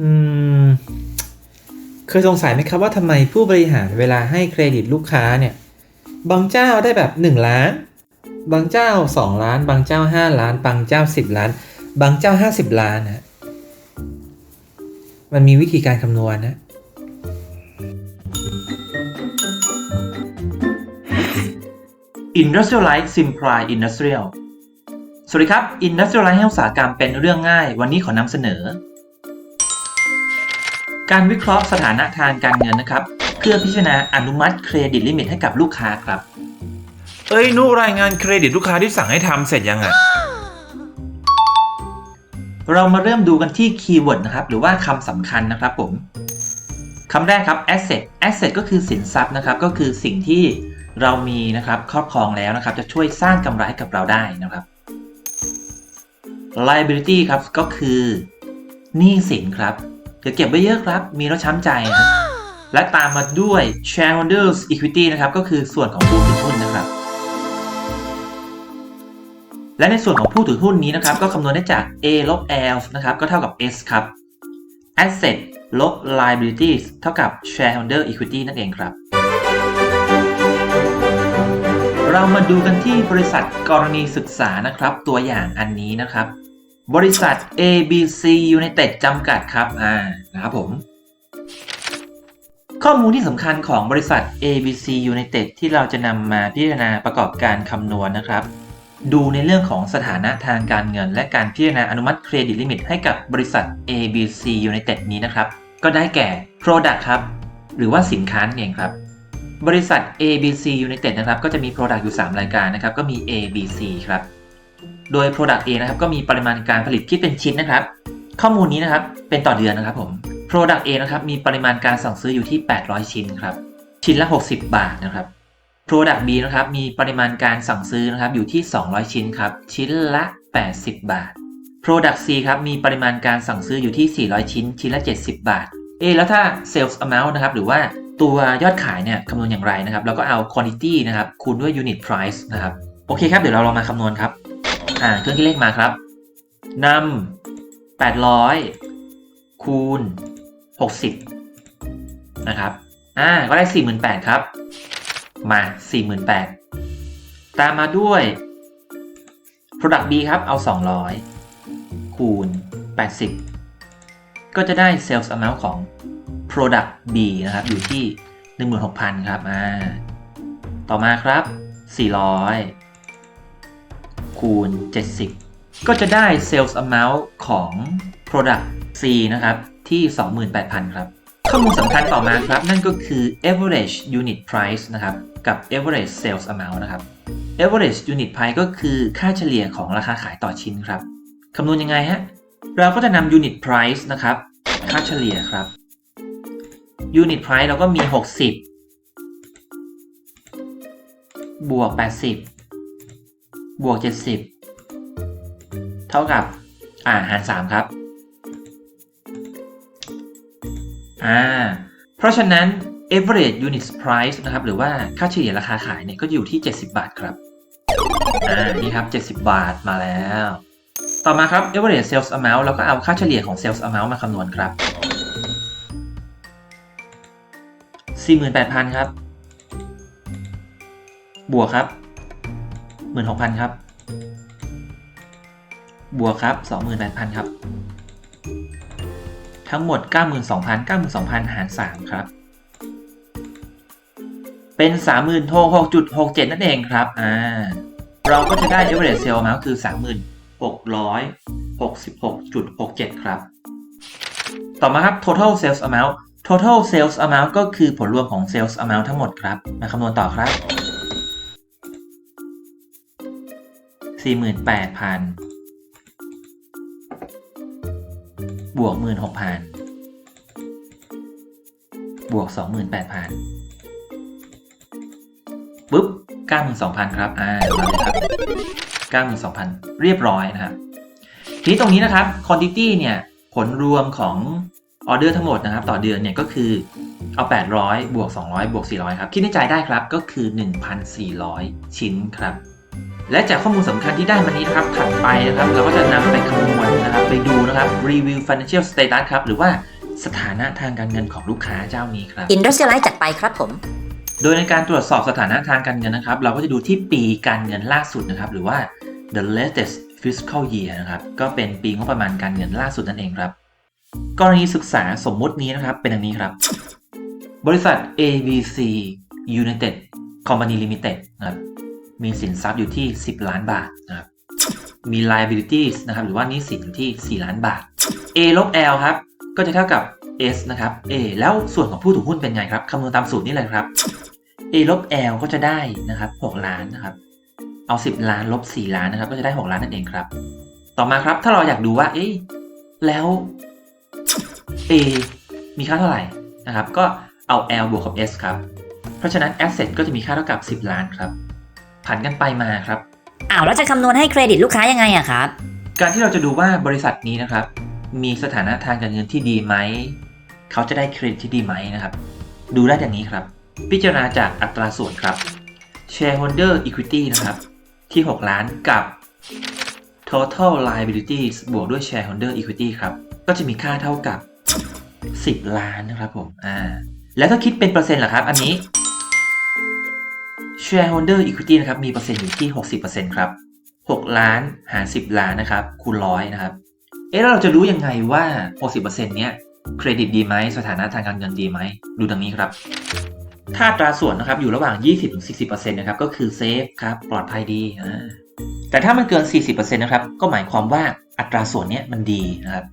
อืม เคยสงสัยไหมครับว่าทำไมผู้บริหารเวลาให้เครดิตลูกค้าเนี่ย บางเจ้าได้แบบ 1 ล้าน บางเจ้า 2 ล้าน บางเจ้า 5 ล้าน บางเจ้า 10 ล้าน บางเจ้า 50 ล้านนะมันมีวิธีการคำนวณนะ Industrialize Simplify Industrial สวัสดีครับ Industrialize ให้อุตสาหกรรมเป็นเรื่องง่าย วันนี้ขอนำเสนอ การวิเคราะห์สถานะทางการเงินนะครับ เพื่อพิจารณาอนุมัติเครดิตลิมิตให้กับลูกค้าครับ เอ้ยนุรายงานเครดิตลูกค้าที่สั่งให้ทำเสร็จยังอะ เรามาเริ่มดูกันที่คีย์เวิร์ดนะครับ หรือว่าคำสำคัญนะครับผมคำแรกครับ asset asset ก็คือสินทรัพย์นะครับ ก็คือสิ่งที่เรามีนะครับครอบครองแล้วนะครับ จะช่วยสร้างกำไรให้กับเราได้นะครับ liability ครับก็คือหนี้สินครับ อย่าเก็บไว้เยอะครับ มีแล้วช้ำใจนะและตามมาด้วย shareholders equity นะครับ ก็คือส่วนของผู้ถือหุ้นนะครับ และในส่วนของผู้ถือหุ้นนี้นะครับ ก็คำนวณได้จาก A ลบ L นะครับ ก็เท่ากับ S ครับ Asset ลบ Liabilities เท่ากับ Shareholder Equity นั่นเองครับ เรามาดูกันที่บริษัทกรณีศึกษานะครับ ตัวอย่างอันนี้นะครับ บริษัท ABC United จำกัดครับ อ่า นะครับผม ข้อมูลที่สำคัญของบริษัท ABC United ที่เราจะนำมาพิจารณาประกอบการคำนวณนะครับ ดูในเรื่องของสถานะทางการเงิน และการพิจารณาอนุมัติเครดิตลิมิตให้กับบริษัท ABC United นี้นะครับ ก็ได้แก่ Product ครับ หรือว่าสินค้านั่เองครับ บริษัท ABC United นะครับ ก็จะมี Product อยู่ 3 รายการนะครับ ก็มี ABC ครับ โดย Product A นะครับก็มีปริมาณการผลิตคิดเป็นชิ้นนะครับ ข้อมูลนี้นะครับเป็นต่อเดือนนะครับผม Product A นะครับมีปริมาณการสั่งซื้ออยู่ที่ 800 ชิ้นครับชิ้นละ 60 บาทนะครับ Product B นะครับมีปริมาณการสั่งซื้อนะครับอยู่ที่ 200 ชิ้นครับชิ้นละ 80 บาท Product C ครับมีปริมาณการสั่งซื้ออยู่ที่ 400 ชิ้น ชิ้นละ 70 บาท เอแล้วถ้า Sales Amount นะครับหรือว่าตัวยอดขายเนี่ยคำนวณอย่างไรนะครับเราก็เอา Quantity นะครับคูณด้วย Unit Price นะครับ โอเคครับ เดี๋ยวเราลองมาคำนวณครับ อ่าเครื่องคิดเลขมาครับนำ800คูณ60นะครับอ่าก็ได้48,000ครับ มา48,000ตามมาด้วย Product B ครับเอา200คูณ80ก็จะได้ Sales Amount ของ Product B นะครับ อยู่ที่ 16,000 ครับ อ่า ต่อมาครับ 400 คูณ 70 ก็จะได้ Sales Amount ของ Product C นะครับ ที่ 28,000 ครับ ข้อมูลสำคัญต่อมาครับ นั่นก็คือ average unit price นะครับ กับ average sales amount นะครับ average unit price ก็คือค่าเฉลี่ยของราคาขายต่อชิ้นครับคำนวณยังไงฮะ เราก็จะนำ unit price นะครับ ค่าเฉลี่ยครับ unit price เราก็มี 60 บวก 80 บวก 70 เท่ากับ อ่า หาร 3 ครับ อ่า เพราะฉะนั้น average unit price นะครับ หรือว่าค่าเฉลี่ยราคาขายเนี่ย ก็อยู่ที่ 70 บาทครับ อ่า นี่ครับ 70 บาทมาแล้ว ต่อมาครับ average sales amount เราก็เอาค่าเฉลี่ยของ sales amount มาคำนวณครับ 48,000 ครับ บวกครับ 16,000ครับ บวกครับ28,000ครับ ทั้งหมด 92,000 92,000 หาร 3 ครับ เป็น36,6.67 นั่นเองครับ อ่า เราก็จะได้ average sale amount คือ36,666.67 ครับ ต่อมาครับ total sales amount total sales amount ก็คือผลรวมของ sales amount ทั้งหมดครับ มาคำนวณต่อครับ 48,000 บวก 16,000 บวก 28,000 ปุ๊บ 92,000 ครับ อ่ามาเลยครับ92,000 เรียบร้อยนะครับ ทีนี้ตรงนี้นะครับ quantity เนี่ย ผลรวมของออเดอร์ทั้งหมดนะครับ ต่อเดือนเนี่ยก็คือเอา 800 บวก 200 บวก 400 ครับ คิดในใจได้ครับก็คือ 1,400 ชิ้นครับ และจากข้อมูลสำคัญที่ได้มานี้นะครับถัดไปนะครับ เราก็จะนำไปคำนวณนะครับ ไปดูนะครับ review financial status ครับ หรือว่าสถานะทางการเงินของลูกค้าเจ้านี้ครับอินดัสเซียลไลท์จัดไปครับผม โดยในการตรวจสอบสถานะทางการเงินนะครับ เราก็จะดูที่ปีการเงินล่าสุดนะครับ หรือว่า the latest fiscal year นะครับ ก็เป็นปีงบประมาณการเงินล่าสุดนั่นเองครับ กรณีศึกษาสมมุตินี้นะครับ เป็นอย่างนี้ครับ บริษัท ABC United Company Limited นะครับ มีสินทรัพย์อยู่ที่ 10 ล้านบาทนะครับมี liabilities นะครับหรือว่านี้สินอยู่ที่ 4 ล้านบาท A ลบ L ครับ ก็จะเท่ากับ S นะครับ A แล้วส่วนของผู้ถือหุ้นเป็นไงครับคำนวณตามสูตรนี่เลยครับ A ลบ L ก็จะได้นะครับ 6 ล้านนะครับ เอา 10 ล้านลบ 4 ล้านนะครับ ก็จะได้ 6 ล้านนั่นเองครับ ต่อมาครับถ้าเราอยากดูว่าเอ๊ะแล้ว A มีค่าเท่าไหร่นะครับ ก็เอา L บวกกับ S ครับ เพราะฉะนั้น asset ก็จะมีค่าเท่ากับ 10 ล้านครับ ผันกันไปมาครับ อ้าวแล้วจะคำนวณให้เครดิตลูกค้ายังไงอะครับ การที่เราจะดูว่าบริษัทนี้นะครับ มีสถานะทางการเงินที่ดีไหม เขาจะได้เครดิตที่ดีไหมนะครับ ดูได้อย่างนี้ครับ พิจารณาจากอัตราส่วนครับ shareholder equity นะครับ ที่ 6 ล้านกับ total liabilities บวกด้วย shareholder equity ครับ ก็จะมีค่าเท่ากับ 10 ล้านนะครับผม อ่า แล้วถ้าคิดเป็นเปอร์เซ็นต์ล่ะครับ อันนี้ shareholder equity นะครับมีเปอร์เซ็นต์อยู่ที่ 60%ครับ 6 ล้านหาร 10 ล้านนะครับคูณร้อยนะครับ เอ๊ะแล้วเราจะรู้ยังไงว่า 60%เนี้ยเครดิตดีไหมสถานะทางการเงินดีไหม ดูดังนี้ครับถ้าอัตราส่วนนะครับอยู่ระหว่าง 20-40%นะครับก็คือเซฟครับปลอดภัยดีแต่ถ้ามันเกิน 40%นะครับก็หมายความว่าอัตราส่วนเนี้ยมันดีนะครับ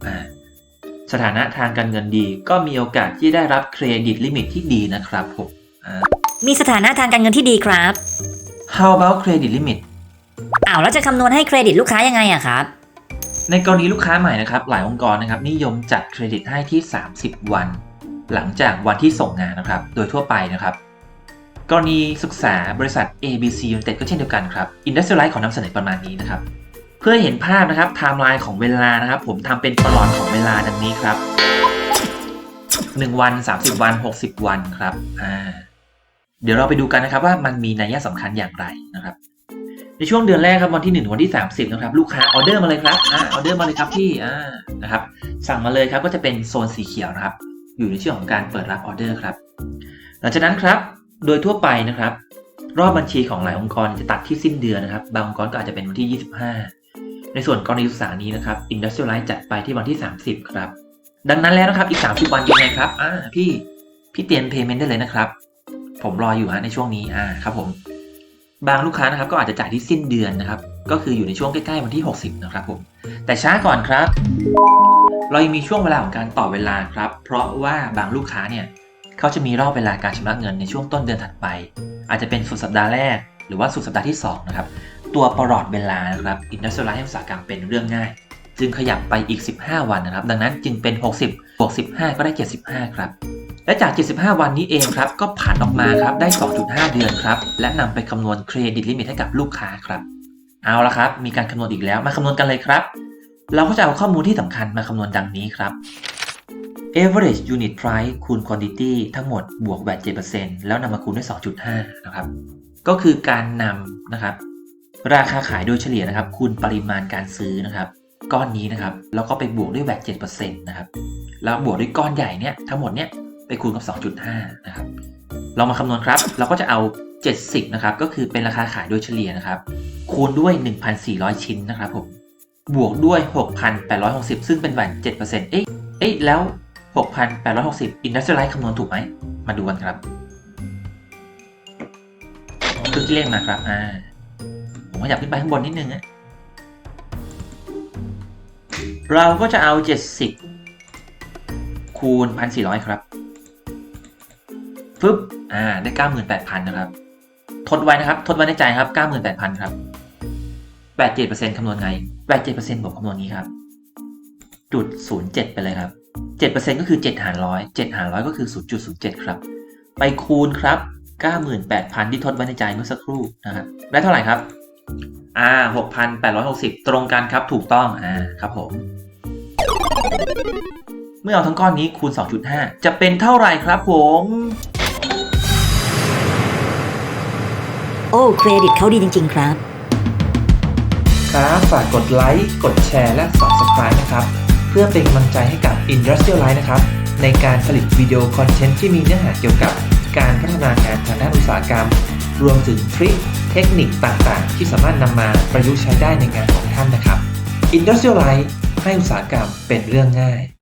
สถานะทางการเงินดี ก็มีโอกาสที่ได้รับเครดิตลิมิตที่ดีนะครับผมอ่า มีสถานะทางการเงินที่ดีครับ How about credit limit อ้าวแล้วจะคำนวณให้เครดิตลูกค้ายังไงอะครับ ในกรณีลูกค้าใหม่นะครับ หลายองค์กรนะครับ นิยมจัดเครดิตให้ที่ 30 วัน หลังจากวันที่ส่งงานนะครับ โดยทั่วไปนะครับ กรณีศึกษาบริษัท ABC United ก็เช่นเดียวกันครับ Industrial Life ของนำเสนอประมาณนี้นะครับ เพื่อให้เห็นภาพนะครับไทม์ไลน์ของเวลานะครับ ผมทำเป็นประหลอดของเวลาดังนี้ครับ 1 วัน 30 วัน 60 วันครับอ่า เดี๋ยวเราไปดูกันนะครับว่ามันมีนัยสำคัญอย่างไรนะครับ ในช่วงเดือนแรกครับวันที่1วันที่ 30นะครับลูกค้าออเดอร์มาเลยครับอ่าออเดอร์มาเลยครับพี่อ่านะครับ สั่งมาเลยครับก็จะเป็นโซนสีเขียวนะครับ อยู่ในช่วงของการเปิดรับออเดอร์ครับ หลังจากนั้นครับโดยทั่วไปนะครับ รอบบัญชีของหลายองค์กรจะตัดที่สิ้นเดือนนะครับ บางองค์กรก็อาจจะเป็นวันที่ 25 ในส่วนกรณีศึกษานี้นะครับ Industrial Life จัดไปที่วันที่ 30 ครับ ดังนั้นแล้วนะครับอีก 30 วันยังไงครับอ่าพี่พี่เตรียม payment ได้เลยนะครับ ผมรออยู่ฮะในช่วงนี้อ่าครับผม บางลูกค้านะครับก็อาจจะจ่ายที่สิ้นเดือนนะครับ ก็คืออยู่ในช่วงใกล้ๆวันที่ 60 นะครับผม แต่ช้าก่อนครับ เรายังมีช่วงเวลาของการต่อเวลาครับ เพราะว่าบางลูกค้าเนี่ยเขาจะมีรอบเวลาการชำระเงินในช่วงต้นเดือนถัดไป อาจจะเป็นสุดสัปดาห์แรก หรือว่าสุดสัปดาห์ที่2นะครับตัวประหลอดเวลานะครับ Industrial Life อุตสาหกรรมเป็นเรื่องง่าย จึงขยับไปอีก 15 วันนะครับ ดังนั้นจึงเป็น 60บวก15 ก็ได้ 75 ครับ และจาก 75 วันนี้เองครับ ก็ผ่านออกมาครับ ได้ 2.5 เดือนครับ และนำไปคำนวณเครดิตลิมิตให้กับลูกค้าครับ เอาละครับ มีการคำนวณอีกแล้ว มาคำนวณกันเลยครับ เราก็จะเอาข้อมูลที่สำคัญมาคำนวณดังนี้ครับ average unit price คูณ quantity ทั้งหมดบวก VAT 7%แล้วนำมาคูณด้วย 2.5 นะครับ ก็คือการนำนะครับ ราคาขายโดยเฉลี่ยนะครับ คูณปริมาณการซื้อนะครับ ก้อนนี้นะครับ แล้วก็ไปบวกด้วย VAT 7%นะครับ แล้วบวกด้วยก้อนใหญ่เนี่ยทั้งหมดเนี่ย ไปคูณกับ 2.5 นะครับ เรามาคำนวณครับ เราก็จะเอา 70 นะครับ ก็คือเป็นราคาขายโดยเฉลี่ยนะครับ คูณด้วย 1,400 ชิ้นนะครับผม บวกด้วย 6,860 ซึ่งเป็นแวต7%เอ๊ะเอ๊ะแล้ว 6,860 Industrial Life คำนวณถูกไหม มาดูกันครับคือที่เลขมาครับ อ่า ผมขยับขึ้นไปข้างบนนิดนึงนะเราก็จะเอา 70 คูณ 1,400 ครับ ฟึบอ่าได้ 98,000นะครับ ทดไว้นะครับ ทดไว้ในใจครับ 98,000 ครับ 87%คำนวณไง 87%ผมคำนวณนี้ครับ จุด 07 ไปเลยครับ 7%ก็คือ 7 หารร้อย7หารร้อยก็คือ 0.07 ครับ ไปคูณครับ 98,000 ที่ทดไว้ในใจเมื่อสักครู่นะครับได้เท่าไหร่ครับอ่า6,860 ตรงกันครับ ถูกต้อง อ่า ครับผม เมื่อเอาทั้งก้อนนี้คูณ 2.5 จะเป็นเท่าไหร่ครับผม อ้เครดิตเขาดีจริง ๆ ครับค้าฝากกดไลค์กดแชร์และ Subscribe นะครับ เพื่อเป็นกำลังใจให้กับ Industrial Life นะครับ ในการผลิตวิดีโอคอนเทนต์ที่มีเนื้อหาเกี่ยวกับการพัฒนางานทางด้านอุตสาหกรรม รวมถึงทริคเทคนิคต่างๆ ที่สามารถนำมาประยุกต์ใช้ได้ในงานของท่านนะครับ Industrial Life ให้อุตสาหกรรมเป็นเรื่องง่าย